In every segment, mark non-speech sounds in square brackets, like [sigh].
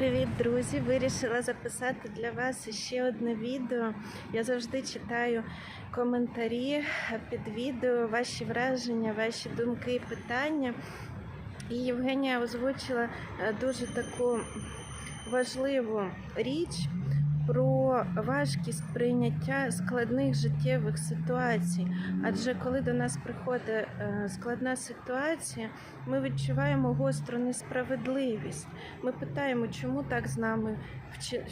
Привіт, друзі! Вирішила записати для вас ще одне відео. Я завжди читаю коментарі під відео, ваші враження, ваші думки і питання. І Євгенія озвучила е, дуже таку важливу річ про важкість прийняття складних життєвих ситуацій. Адже коли до нас приходить е, складна ситуація, ми відчуваємо гостру несправедливість. Ми питаємо, чому так з нами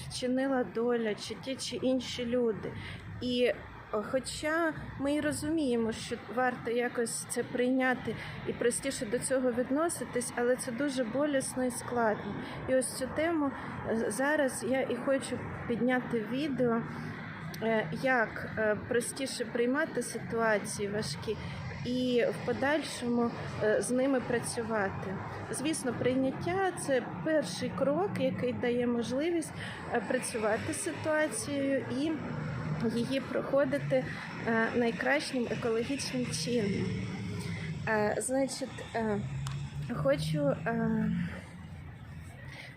вчинила доля, чи ті чи інші люди. І Хоча ми і розуміємо, що варто якось це прийняти і простіше до цього відноситись, але це дуже болісно і складно. І ось цю тему е, зараз я і хочу підняти відео, е, як е, простіше приймати ситуації важкі і в подальшому з ними працювати. Звісно, прийняття це перший крок, який дає можливість працювати з ситуацією і її проходити е, найкращим екологічним чином. Е, Значить, е, хочу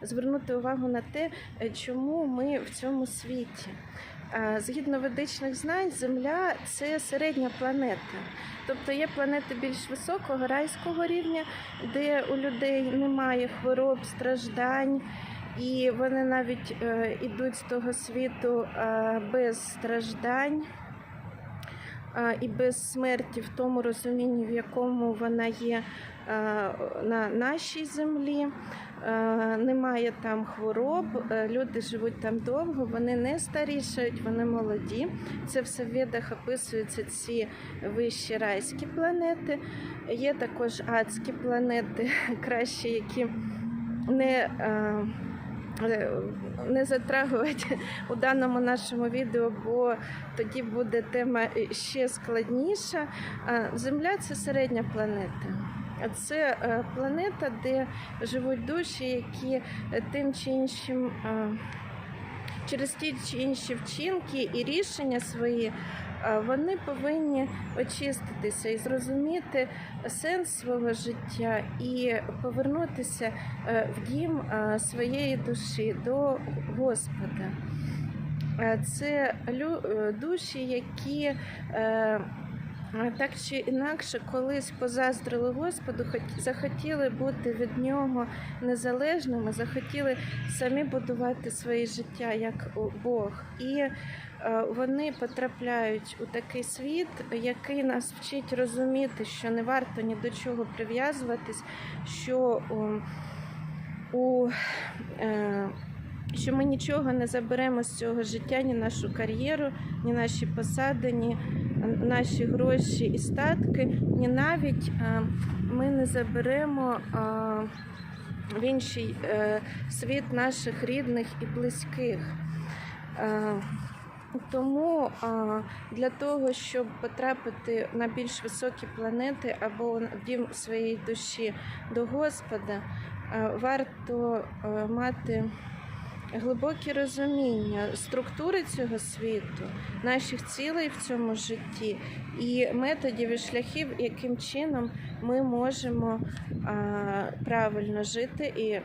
звернути увагу на те, чому ми в цьому світі. Згідно ведичних знань, Земля це середня планета. Тобто є планети більш високого райського рівня, де у людей немає хвороб, страждань, і вони навіть е, ідуть з того світу е, без страждань е, і без смерті в тому розумінні, в якому вона є е, на нашій землі. Е, Немає там хвороб, е, люди живуть там довго, вони не старішають, вони молоді. Це все в ведах описуються ці вищі райські планети. Є також адські планети, [laughs] кращі, які не е, не затрагувати у даному нашому відео, бо тоді буде тема ще складніша. Земля це середня планета. Це е, планета, де живуть душі, які е, тим чи іншим е, через ті чи інші вчинки і рішення свої. е, Вони повинні очиститися і зрозуміти сенс свого життя і повернутися е, в дім е, своєї душі до Господа. Це душі, які е, так чи інакше колись позаздрили Господу, захотіли бути від нього незалежними, захотіли самі будувати своє життя як Бог. І е, вони потрапляють у такий світ, який нас вчить розуміти, що не варто ні до чого прив'язуватись, що м, у е, що ми нічого не заберемо з цього життя, ні нашу кар'єру, ні наші посади, ні наші гроші і статки, ні навіть е, ми не заберемо е, в інший е, світ наших рідних і близьких. Тому для того, щоб потрапити на більш високі планети або дім своєї душі до Господа, варто мати глибоке розуміння структури цього світу, наших цілей в цьому житті і методів і шляхів, яким чином ми можемо а, правильно жити і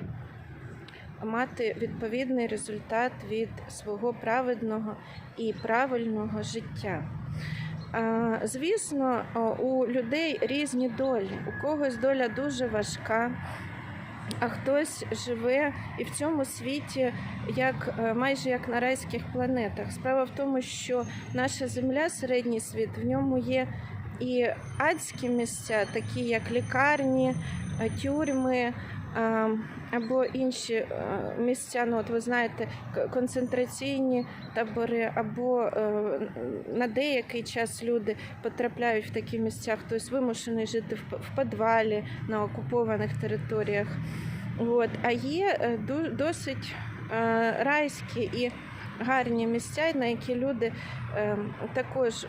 мати відповідний результат від свого праведного і правильного життя. Звісно, у людей різні долі. У когось доля дуже важка, а хтось живе і в цьому світі як е, майже як на райських планетах. Справа в тому, що наша земля, середній світ, в ньому є і адські місця, такі як лікарні, е, тюрми. Або інші е, місця, ну от ви знаєте, концентраційні табори, або е, на деякий час люди потрапляють в такі місця, хтось вимушений жити в підвалі на окупованих територіях. От. А є е, досить райські і гарні місця, на які люди е, також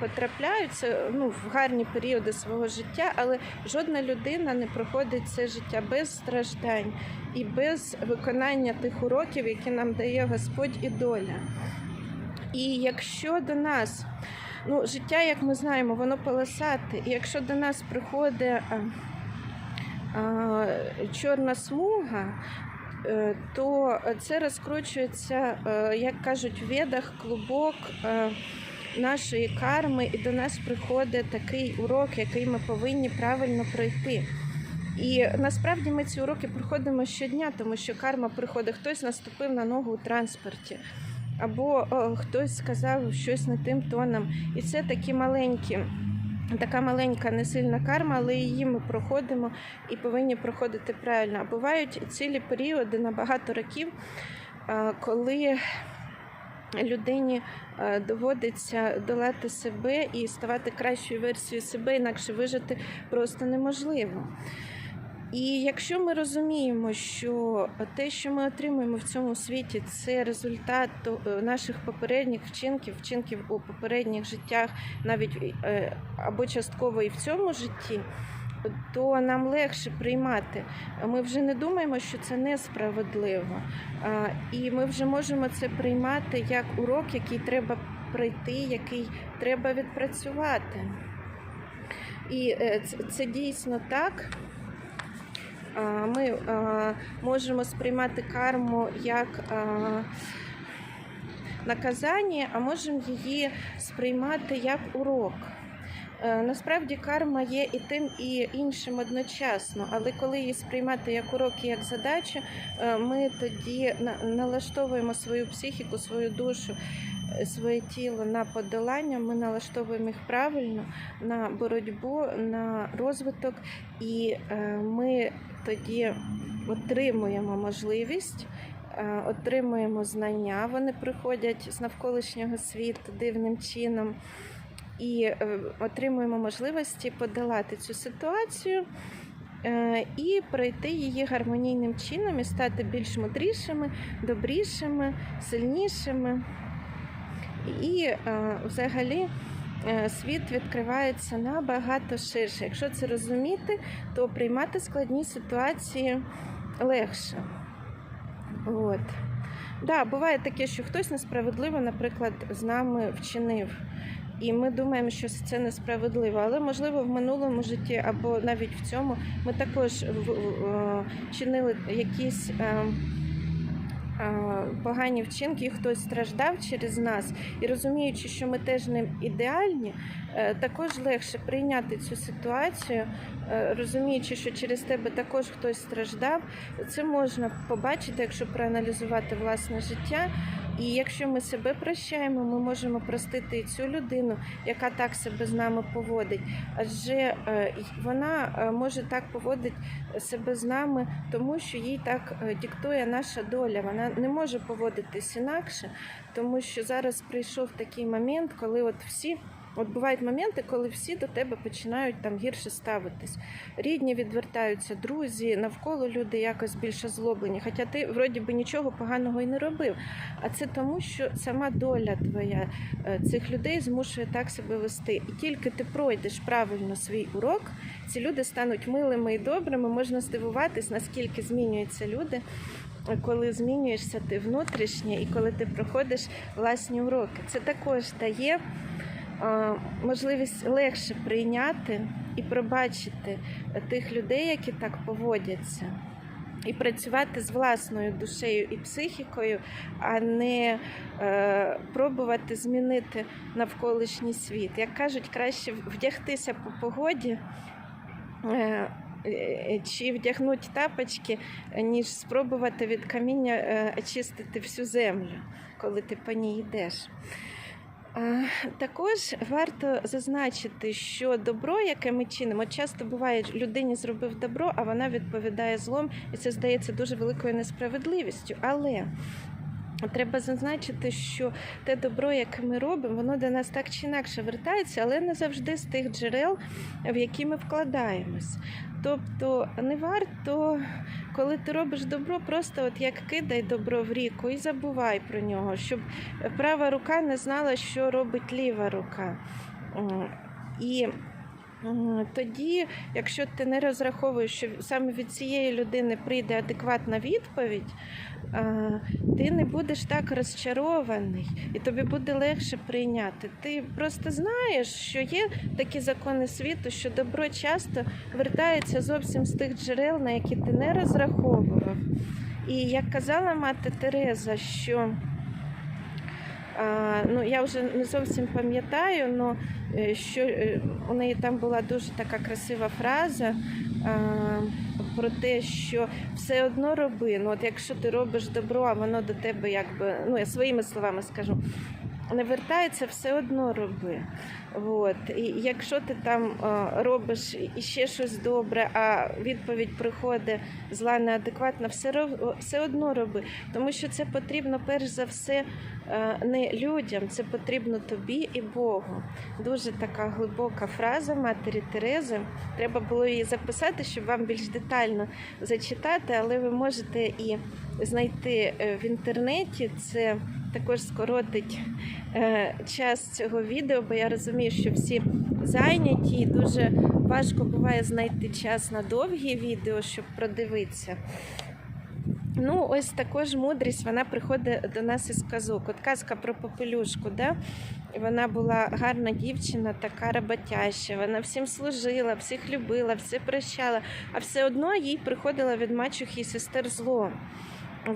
потрапляють це, ну, в гарні періоди свого життя, але жодна людина не проходить це життя без страждань і без виконання тих уроків, які нам дає Господь і доля. І якщо до нас ну, життя, як ми знаємо, воно полосате, і якщо до нас приходить а, чорна смуга, то це розкручується, е, як кажуть в ведах, клубок е, нашої карми, і до нас приходить такий урок, який ми повинні правильно пройти. І насправді ми ці уроки проходимо щодня, тому що карма приходить. Хтось наступив на ногу у транспорті, або хтось сказав щось не тим тоном. І це такі маленькі, така маленька не сильна карма, але її ми проходимо і повинні проходити правильно. А бувають цілі періоди на багато років, коли людині доводиться долати себе і ставати кращою версією себе, інакше вижити просто неможливо. І якщо ми розуміємо, що те, що ми отримуємо в цьому світі, це результат е, наших попередніх вчинків, вчинків у попередніх життях, навіть е, або частково і в цьому житті, то нам легше приймати. Ми вже не думаємо, що це несправедливо. І ми вже можемо це приймати як урок, який треба пройти, який треба відпрацювати. І е, це, це дійсно так. Ми можемо сприймати карму як наказання, а можемо її сприймати як урок. Е, Насправді карма є і тим, і іншим одночасно, але коли її сприймати як урок і як задачу, е, ми тоді налаштовуємо свою психіку, свою душу, е, своє тіло на подолання. Ми налаштовуємо їх правильно на боротьбу, на розвиток, і ми тоді отримуємо можливість. е, Отримуємо знання, вони приходять з навколишнього світу дивним чином і е, отримуємо можливості подолати цю ситуацію е, і пройти її гармонійним чином і стати більш мудрішими, добрішими, сильнішими. І взагалі світ відкривається набагато ширше. Якщо це розуміти, то приймати складні ситуації легше. От. Да, буває таке, що хтось несправедливо, наприклад, з нами вчинив. І ми думаємо, що це несправедливо, але можливо в минулому житті або навіть в цьому ми також в- в- е, якісь е, е, погані вчинки, і хтось страждав через нас. І розуміючи, що ми теж не ідеальні, е, також легше прийняти цю ситуацію, е, розуміючи, що через тебе також хтось страждав. Це можна побачити, якщо проаналізувати власне життя. І якщо ми себе прощаємо, ми можемо простити цю людину, яка так себе з нами поводить. Адже е, вона е, може так поводити себе з нами, тому що їй так е, диктує наша доля. Вона не може поводитись інакше, тому що зараз прийшов такий момент, коли от всі. От бувають моменти, коли всі до тебе починають там гірше ставитись. Рідні відвертаються, друзі, навколо люди якось більш озлоблені. Хоча ти вроді би нічого поганого і не робив. А це тому, що сама доля твоя е, цих людей змушує так себе вести. І тільки ти пройдеш правильно свій урок, ці люди стануть милими і добрими. Можна здивуватись, наскільки змінюються люди. Коли змінюєшся ти внутрішнє і коли ти проходиш власні уроки, це також дає можливість легше прийняти і пробачити тих людей, які так поводяться, і працювати з власною душею і психікою, а не е, пробувати змінити навколишній світ. Як кажуть, краще вдягтися по погоді. е, е, Чи вдягнути тапочки, ніж спробувати від каміння очистити всю землю, коли ти по ній йдеш. Також варто зазначити, що добро, яке ми чинимо, часто буває, людині зробив добро, а вона відповідає злом, і це здається дуже великою несправедливістю. Але треба зазначити, що те добро, яке ми робимо, воно до нас так чи інакше вертається, але не завжди з тих джерел, в які ми вкладаємось. Тобто не варто, коли ти робиш добро, просто от як кидай добро в ріку і забувай про нього, щоб права рука не знала, що робить ліва рука. І тоді, якщо ти не розраховуєш, що саме від цієї людини прийде адекватна відповідь, е, ти не будеш так розчарований, і тобі буде легше прийняти. Ти просто знаєш, що є такі закони світу, що добро часто вертається зовсім з тих джерел, на які ти не розраховував. І як казала мати Тереза, що ну, я вже не зовсім пам'ятаю, але що е, у неї там була дуже така красива фраза про те, що все одно роби. Ну, от якщо ти робиш добро, а воно до тебе якби, ну я своїми словами скажу, не вертається, все одно роби. От. І якщо ти там е, робиш і ще щось добре, а відповідь приходить зла неадекватна, все, все одно роби. Тому що це потрібно перш за все е, не людям, це потрібно тобі і Богу. Дуже така глибока фраза матері Терези. Треба було її записати, щоб вам більш детально зачитати, але ви можете і знайти е, в інтернеті. Це також скоротить е, час цього відео, бо я розумію, що всі зайняті і дуже важко буває знайти час на довгі відео, щоб продивитися. Ну, ось також мудрість вона приходить до нас із казок. От казка про попелюшку, да? Вона була гарна дівчина, така роботяща. Вона всім служила, всіх любила, все прощала, а все одно їй приходило від мачухи і сестер зло.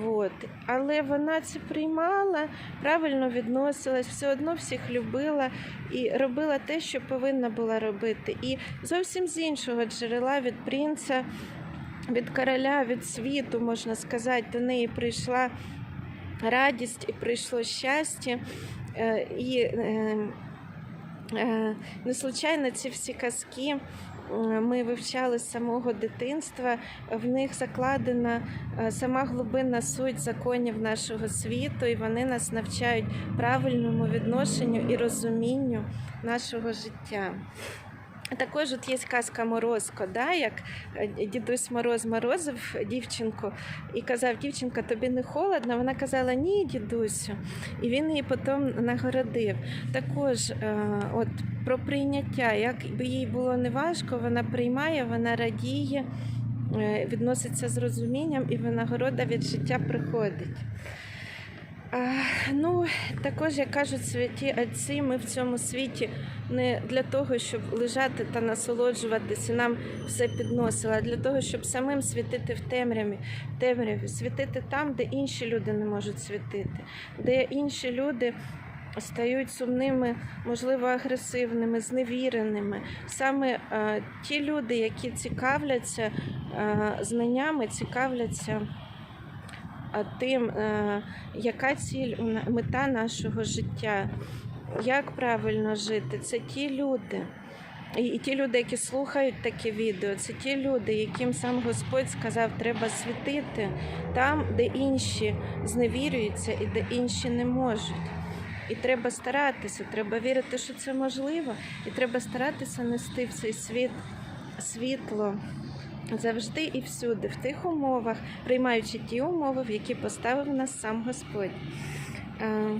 От. Але вона це приймала, правильно відносилась, все одно всіх любила і робила те, що повинна була робити. І зовсім з іншого джерела від принца, від короля, від світу, можна сказати, до неї прийшла радість і прийшло щастя. Е, І е, е, не случайно ці всі казки ми вивчали з самого дитинства. В них закладена е, сама глибинна суть законів нашого світу, і вони нас навчають правильному відношенню і розумінню нашого життя. Також от є казка Морозко, да, як е, дідусь Мороз морозив дівчинку і казав, дівчинка, тобі не холодно? Вона казала, ні, дідусю. І він її потім нагородив. Також е, от, про прийняття, як би їй було неважко, вона приймає, вона радіє, е, відноситься з розумінням і винагорода від життя приходить. Ну, також, як кажуть святі отці, ми в цьому світі не для того, щоб лежати та насолоджуватися, нам все підносило, а для того, щоб самим світити в темряві, темряві, світити там, де інші люди не можуть світити, де інші люди стають сумними, можливо, агресивними, зневіреними. Саме е, ті люди, які цікавляться е, знаннями, цікавляться тим, е, яка ціль мета нашого життя, як правильно жити, це ті люди. І ті люди, які слухають таке відео, це ті люди, яким сам Господь сказав, треба світити там, де інші зневірюються і де інші не можуть. І треба старатися, треба вірити, що це можливо, і треба старатися нести в цей світ світло завжди і всюди, в тих умовах, приймаючи ті умови, в які поставив нас сам Господь. Е,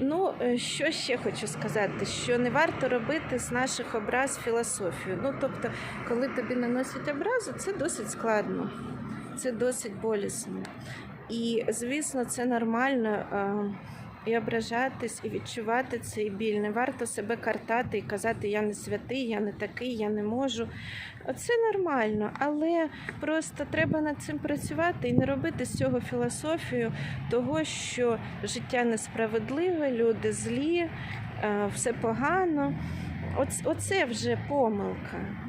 Ну, е, що ще хочу сказати, що не варто робити з наших образ філософію. Ну, тобто, коли тобі наносять образу, це досить складно, це досить болісно. І, звісно, це нормально е, і ображатись, і відчувати цей біль. Не варто себе картати і казати, я не святий, я не такий, я не можу. Це нормально, але просто треба над цим працювати і не робити з цього філософію того, що життя несправедливе, люди злі, е, все погано. Оце вже помилка.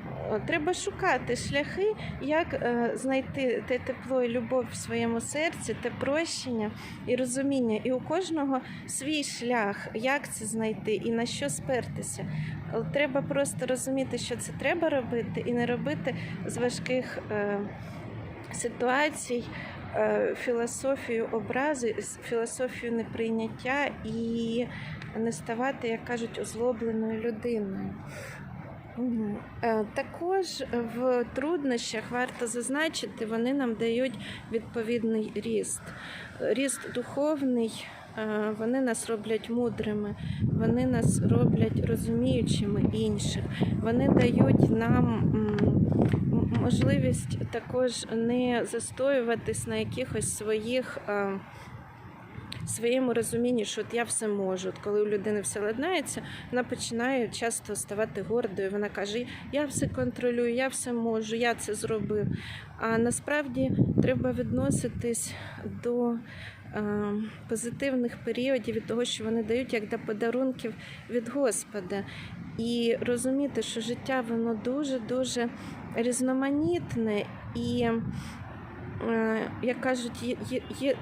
Треба шукати шляхи, як е, знайти те тепло і любов в своєму серці, те прощення і розуміння. І у кожного свій шлях, як це знайти і на що спертися. Треба просто розуміти, що це треба робити, і не робити з важких е, ситуацій е, філософію образи, філософію неприйняття і не ставати, як кажуть, озлобленою людиною. Е, Також в труднощах варто зазначити, вони нам дають відповідний ріст. Ріст духовний, е, вони нас роблять мудрими, вони нас роблять розуміючими інших. Вони дають нам можливість також не застоюватись на якихось своїх. Своєму розумінні, що от я все можу. От коли у людини все ладнається, вона починає часто ставати гордою. Вона каже: Я все контролюю, я все можу, я це зробив. А насправді треба відноситись до е, позитивних періодів від того, що вони дають як до подарунків від Господа. І розуміти, що життя воно дуже дуже різноманітне і, як кажуть,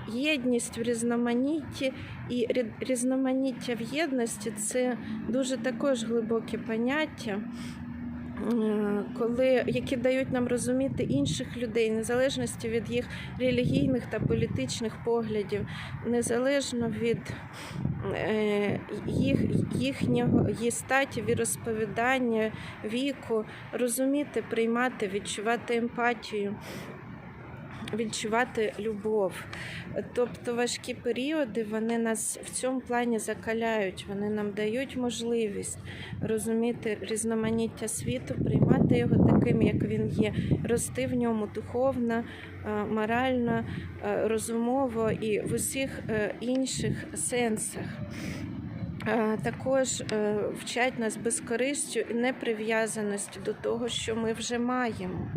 єдність в різноманітті і різноманіття в єдності це дуже також глибоке поняття. е, Коли які дають нам розуміти інших людей, незалежності від їх релігійних та політичних поглядів, незалежно від е, їх, їхнього її статі, віросповідання, віку, розуміти, приймати, відчувати емпатію, відчувати любов. Тобто важкі періоди вони нас в цьому плані закаляють, вони нам дають можливість розуміти різноманіття світу, приймати його таким, як він є, рости в ньому духовно, е, морально, е, розумово і в усіх е, інших сенсах. Е, Також е, вчать нас безкористю і неприв'язаності до того, що ми вже маємо.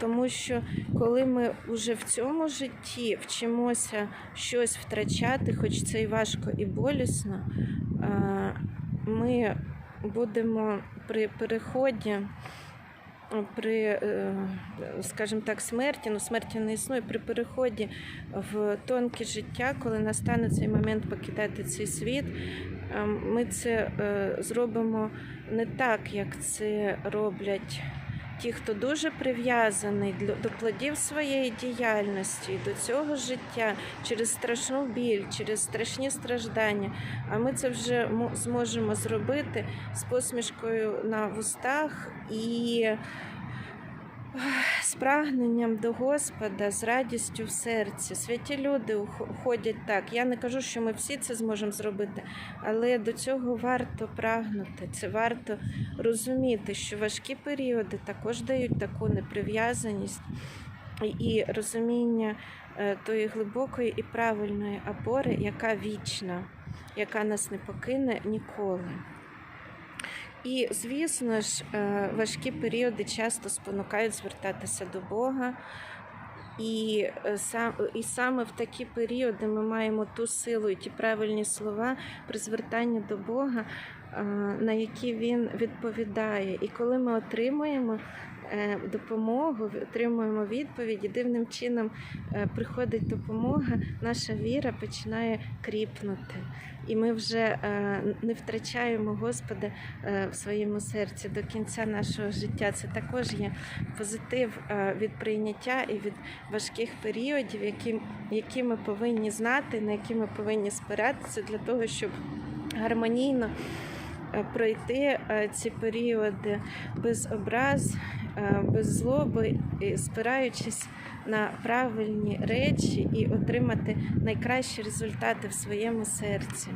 Тому що коли ми вже в цьому житті вчимося щось втрачати, хоч це і важко і болісно, е, ми будемо при переході. При, скажімо так, смерті, ну смерті не існує, при переході в тонке життя, коли настане цей момент покидати цей світ, ми це е, зробимо не так, як це роблять ті, хто дуже прив'язаний до плодів своєї діяльності, до цього життя через страшну біль, через страшні страждання. А ми це вже мо- зможемо зробити з посмішкою на вустах і з прагненням до Господа, з радістю в серці. Святі люди ходять так. Я не кажу, що ми всі це зможемо зробити, але до цього варто прагнути. Це варто розуміти, що важкі періоди також дають таку неприв'язаність і- і розуміння е, тої глибокої і правильної опори, яка вічна, яка нас не покине ніколи. І, звісно ж, е, важкі періоди часто спонукають звертатися до Бога. І, е, і саме в такі періоди ми маємо ту силу і ті правильні слова при звертанні до Бога, на які він відповідає. І коли ми отримуємо е, допомогу, отримуємо відповіді, дивним чином е, приходить допомога, наша віра починає кріпнути. І ми вже е, не втрачаємо Господа е, в своєму серці до кінця нашого життя. Це також є позитив е, від прийняття і від важких періодів, які, які ми повинні знати, на які ми повинні спиратися для того, щоб гармонійно е, пройти е, ці періоди без образ, е, без злоби, спираючись на правильні речі і отримати найкращі результати в своєму серці.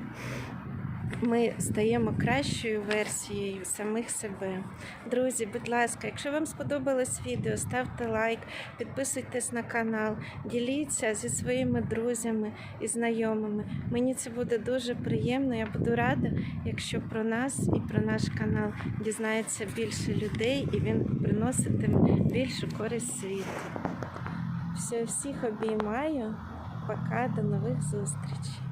Ми стаємо кращою версією самих себе. Друзі, будь ласка, якщо вам сподобалось відео, ставте лайк, підписуйтесь на канал, діліться зі своїми друзями і знайомими. Мені це буде дуже приємно. Я буду рада, якщо про нас і про наш канал дізнається більше людей, і він приноситиме більшу користь світу. Все, всіх обіймаю. Пока, до нових зустрічей.